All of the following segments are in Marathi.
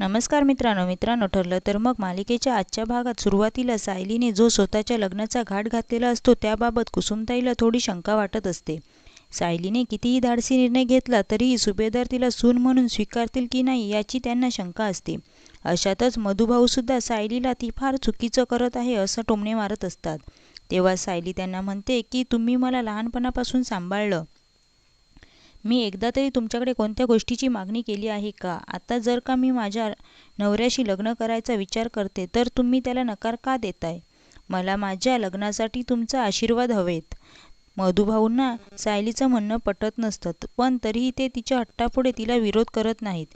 नमस्कार मित्रांनो मित्रांनो ठरलं तर मग मालिकेच्या आजच्या भागात सुरुवातीला सायलीने जो स्वतःच्या लग्नाचा घाट घातलेला असतो त्याबाबत कुसुमताईला थोडी शंका वाटत असते. सायलीने कितीही धाडसी निर्णय घेतला तरीही सुभेदार तिला सून म्हणून स्वीकारतील की नाही याची त्यांना शंका असते. अशातच मधुभाऊसुद्धा सायलीला ती फार चुकीचं करत आहे असं टोमणे मारत असतात. तेव्हा सायली त्यांना म्हणते की तुम्ही मला लहानपणापासून सांभाळलं. मी एकदा तरी तुमच्याकडे कोणत्या गोष्टीची मागणी केली आहे का? आता जर का मी माझ्या नवऱ्याशी लग्न करायचा विचार करते तर तुम्ही त्याला नकार का देताय? मला माझ्या लग्नासाठी तुमचा आशीर्वाद हवेत. मधुभाऊंना सायलीचं म्हणणं पटत नसतं पण तरीही ते तिच्या हट्टापुढे तिला विरोध करत नाहीत.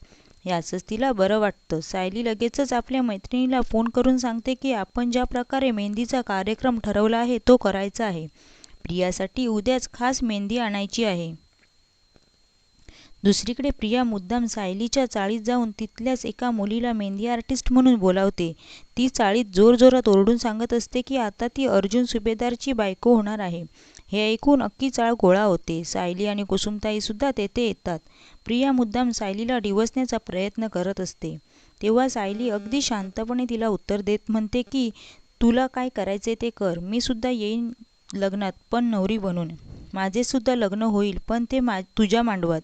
याचंच तिला बरं वाटतं. सायली लगेचच आपल्या मैत्रिणीला फोन करून सांगते की आपण ज्या प्रकारे मेहंदीचा कार्यक्रम ठरवला आहे तो करायचा आहे. प्रियासाठी उद्याच खास मेहंदी आणायची आहे. दुसरीकडे प्रिया मुद्दाम सायलीच्या चाळीत जाऊन तिथल्याच एका मुलीला मेहंदी आर्टिस्ट म्हणून बोलावते. ती चाळीत जोरजोरात ओरडून सांगत असते की आता ती अर्जुन सुभेदारची बायको होणार आहे. हे ऐकून अख्खी चाळ गोळा होते. सायली आणि कुसुमताईसुद्धा तेथे येतात. प्रिया मुद्दाम सायलीला डिवसण्याचा प्रयत्न करत असते. तेव्हा सायली अगदी शांतपणे तिला उत्तर देत म्हणते की तुला काय करायचे ते कर. मी सुद्धा येईन लग्नात पण नवरी बनून. माझेसुद्धा लग्न होईल पण ते मा तुझ्या मांडवात.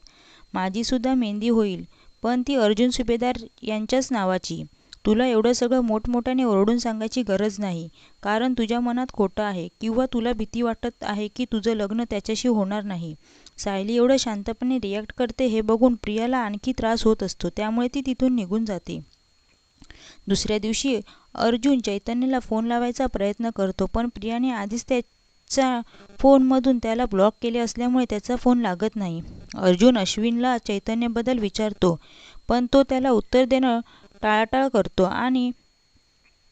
माझीसुद्धा मेहंदी होईल. पण ती अर्जुन सुभेदार यांच्याच नावाची. तुला एवढं सगळं मोठमोठ्याने ओरडून सांगायची गरज नाही. कारण तुझ्या मनात खोटं आहे किंवा तुला भीती वाटत आहे की तुझं लग्न त्याच्याशी होणार नाही. सायली एवढं शांतपणे रिॲक्ट करते हे बघून प्रियाला आणखी त्रास होत असतो. त्यामुळे ती तिथून निघून जाते. दुसऱ्या दिवशी अर्जुन चैतन्यला फोन लावायचा प्रयत्न करतो पण प्रियाने आधीच त्या त्याच्या फोनमधून त्याला ब्लॉक केले असल्यामुळे त्याचा फोन लागत नाही. अर्जुन अश्विनला चैतन्यबद्दल विचारतो पण तो त्याला उत्तर देणं टाळाटाळ करतो आणि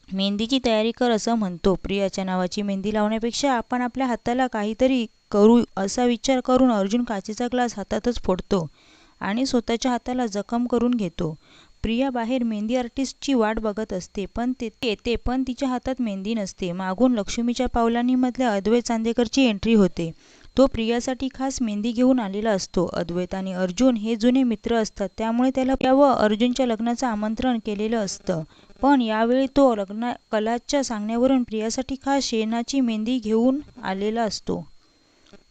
मेहंदीची तयारी कर असं म्हणतो. प्रियाच्या नावाची मेहंदी लावण्यापेक्षा आपण आपल्या हाताला काहीतरी करू असा विचार करून अर्जुन काचेचा ग्लास हातातच फोडतो आणि स्वतःच्या हाताला जखम करून घेतो. प्रिया बाहेर मेहंदी आर्टिस्टची वाट बघत असते पण ते येते पण तिच्या हातात मेहंदी नसते. मागून लक्ष्मीच्या पावलांनीमधल्या अद्वैत चांदेकरची एंट्री होते. तो प्रियासाठी खास मेहंदी घेऊन आलेला असतो. अद्वैत आणि अर्जुन हे जुने मित्र असतात त्यामुळे त्याला प्रिया व अर्जुनच्या लग्नाचं आमंत्रण केलेलं असतं. पण यावेळी तो लग्ना कलाच्या सांगण्यावरून प्रियासाठी खास शेणाची मेहंदी घेऊन आलेला असतो.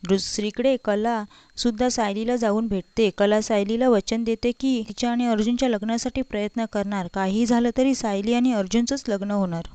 दुसरीकडे कला सुद्धा सायलीला जाऊन भेटते. कला सायलीला वचन देते की तिच्या आणि अर्जुनच्या लग्नासाठी प्रयत्न करणार. काही झालं तरी सायली आणि अर्जुनचंच लग्न होणार.